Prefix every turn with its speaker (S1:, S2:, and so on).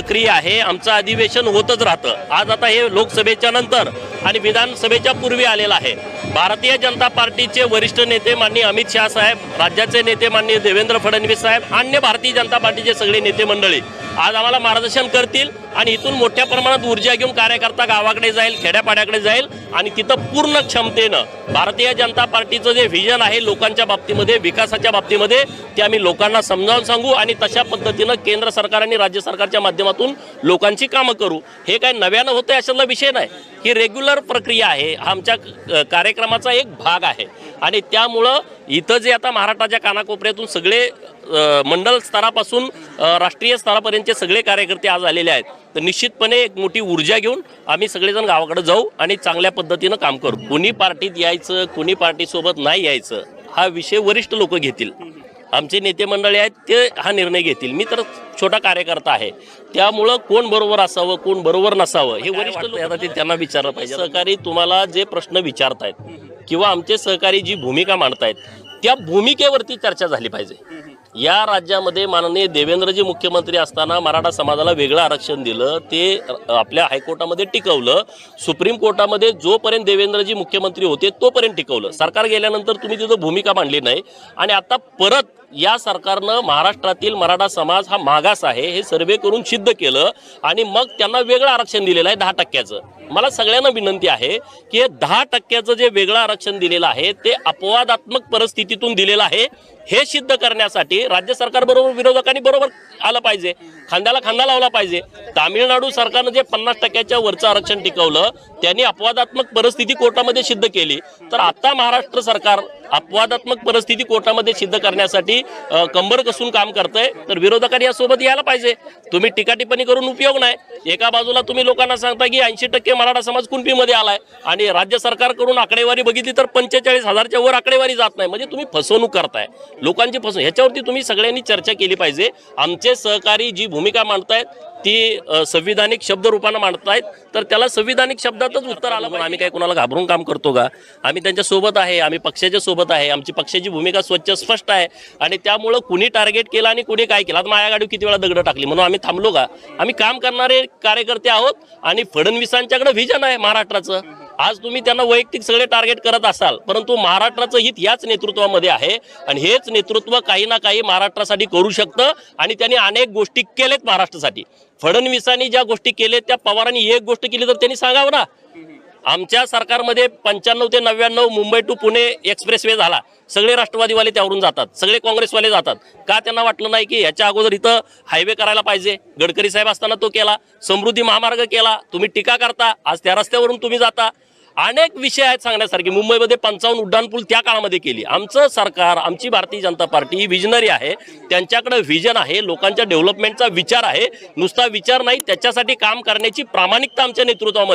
S1: प्रक्रिया आहे. आमचं अधिवेशन होतच राहतं. आज आता हे लोकसभेच्या नंतर आणि विधानसभेच्या पूर्वी आलेलं आहे. भारतीय जनता पार्टीचे वरिष्ठ नेते माननीय अमित शहा साहेब राज्याचे नेते माननीय देवेंद्र फडणवीस साहेब अन्य भारतीय जनता पार्टीचे सगळे नेते मंडळी आज आम्हाला मार्गदर्शन करतील. आणि इथून मोठ्या प्रमाणात ऊर्जा घेऊन कार्यकर्ता गावाकडे जाईल खेड्यापाड्याकडे जाईल आणि तिथं पूर्ण क्षमतेनं भारतीय जनता पार्टीचं जे व्हिजन आहे लोकांच्या बाबतीमध्ये विकासाच्या बाबतीमध्ये ते आम्ही लोकांना समजावून सांगू आणि तशा पद्धतीनं केंद्र सरकार आणि राज्य सरकारच्या माध्यमातून लोकांची कामं करू. हे काय नव्यानं होतं अशातला विषय नाही. ही रेग्युलर प्रक्रिया आहे. हा आमच्या कार्यक्रमाचा एक भाग आहे. आणि त्यामुळं इथं जे आता महाराष्ट्राच्या कानाकोपऱ्यातून सगळे मंडल स्तरापासून राष्ट्रीय स्तरापर्यंतचे सगळे कार्यकर्ते आज आलेले आहेत. तर निश्चितपणे एक मोठी ऊर्जा घेऊन आम्ही सगळेजण गावाकडे जाऊ आणि चांगल्या पद्धतीनं काम करू. कुणी पार्टीत यायचं कुणी पार्टीसोबत नाही यायचं हा विषय वरिष्ठ लोक घेतील. आमचे नेते मंडळी आहेत ते हा निर्णय घेतील. मी तर छोटा कार्यकर्ता आहे. त्यामुळं कोण बरोबर असावं कोण बरोबर नसावं हे वरिष्ठ लोक त्यांना विचारलं पाहिजे? सहकारी तुम्हाला जे प्रश्न विचारतायत किंवा आमचे सहकारी जी भूमिका मांडतायत त्या भूमिकेवरती चर्चा झाली पाहिजे. या राज्यामध्ये माननीय देवेंद्रजी मुख्यमंत्री असताना मराठा समाजाला वेगळं आरक्षण दिलं ते आपल्या हायकोर्टामध्ये टिकवलं. सुप्रीम कोर्टामध्ये जोपर्यंत देवेंद्रजी मुख्यमंत्री होते तोपर्यंत टिकवलं. सरकार गेल्यानंतर तुम्ही तिथं भूमिका मांडली नाही. आणि आता परत या सरकारनं महाराष्ट्रातील मराठा समाज हा मागास आहे हे सर्वे करून सिद्ध केलं आणि मग त्यांना वेगळं आरक्षण दिलेलं आहे दहा टक्क्याचं. मला सगळ्यांना विनंती आहे की हे दहा टक्क्याचं जे वेगळं आरक्षण दिलेलं आहे ते अपवादात्मक परिस्थितीतून दिलेलं आहे हे सिद्ध करण्यासाठी राज्य सरकार बरोबर विरोधकांनी बरोबर आलं पाहिजे. खांद्याला खांदा लावला पाहिजे. तामिळनाडू सरकारनं जे पन्नास टक्क्याच्या वरचं आरक्षण टिकवलं त्यांनी अपवादात्मक परिस्थिती कोर्टामध्ये सिद्ध केली. तर आता महाराष्ट्र सरकार अपवादात्मक परिस्थिती कोर्टामध्ये सिद्ध करण्यासाठी कंबर कसून काम करतंय. तर विरोधकांनी यासोबत यायला पाहिजे. तुम्ही टिकाटिपणी करून उपयोग नाही. एका बाजूला तुम्ही लोकांना सांगता की ऐंशी टक्के मराठा समाज कुणबीमध्ये आलाय. आणि राज्य सरकारकडून आकडेवारी बघितली तर पंचेचाळीस हजारच्या वर आकडेवारी जात नाही. म्हणजे तुम्ही फसवणूक करताय. लोकांची फसवणूक ह्याच्यावरती तुम्ही सगळ्यांनी चर्चा केली पाहिजे. आमचे सहकारी जी भूमिका भूमिका मांडतायत ती संविधानिक शब्द रूपानं मांडतायत तर त्याला संविधानिक शब्दातच उत्तर आलं पण आम्ही काय कोणाला घाबरून काम करतो का? आम्ही त्यांच्यासोबत आहे आम्ही पक्षाच्या सोबत आहे आमची पक्षाची भूमिका स्वच्छ स्पष्ट आहे. आणि त्यामुळं कुणी टार्गेट केलं आणि कुणी काय केलं? आता माझ्या गाडी किती वेळा दगड टाकली? म्हणून आम्ही थांबलो का? आम्ही काम करणारे कार्यकर्ते आहोत आणि फडणवीसांच्याकडे व्हिजन आहे महाराष्ट्राचं. आज तुम्ही त्यांना वैयक्तिक सगळे टार्गेट करत असाल परंतु महाराष्ट्राचं हित याच नेतृत्वामध्ये आहे आणि हेच नेतृत्व काही ना काही महाराष्ट्रासाठी करू शकतं आणि त्यांनी अनेक गोष्टी केलेत महाराष्ट्रासाठी. फडणवीसांनी ज्या गोष्टी केलेत त्या पवारांनी एक गोष्ट केली तर त्यांनी सांगावं ना. आमच्या सरकारमध्ये पंच्याण्णव ते नव्याण्णव Mumbai to Pune express way झाला. सगळे राष्ट्रवादीवाले त्यावरून जातात सगळे काँग्रेसवाले जातात. का त्यांना वाटलं नाही की ह्याच्या अगोदर इथं हायवे करायला पाहिजे? गडकरी साहेब असताना तो केला समृद्धी महामार्ग केला तुम्ही टीका करता आज त्या रस्त्यावरून तुम्ही जाता. अनेक विषय आहेत सांगण्यासारखे. मुंबईमध्ये पंचावन्न उड्डाणपूल त्या काळामध्ये केली. आमचं सरकार आमची भारतीय जनता पार्टी ही विजनरी आहे. त्यांच्याकडे व्हिजन आहे लोकांच्या डेव्हलपमेंटचा विचार आहे. नुसता विचार नाही त्याच्यासाठी काम करण्याची प्रामाणिकता आमच्या नेतृत्वामध्ये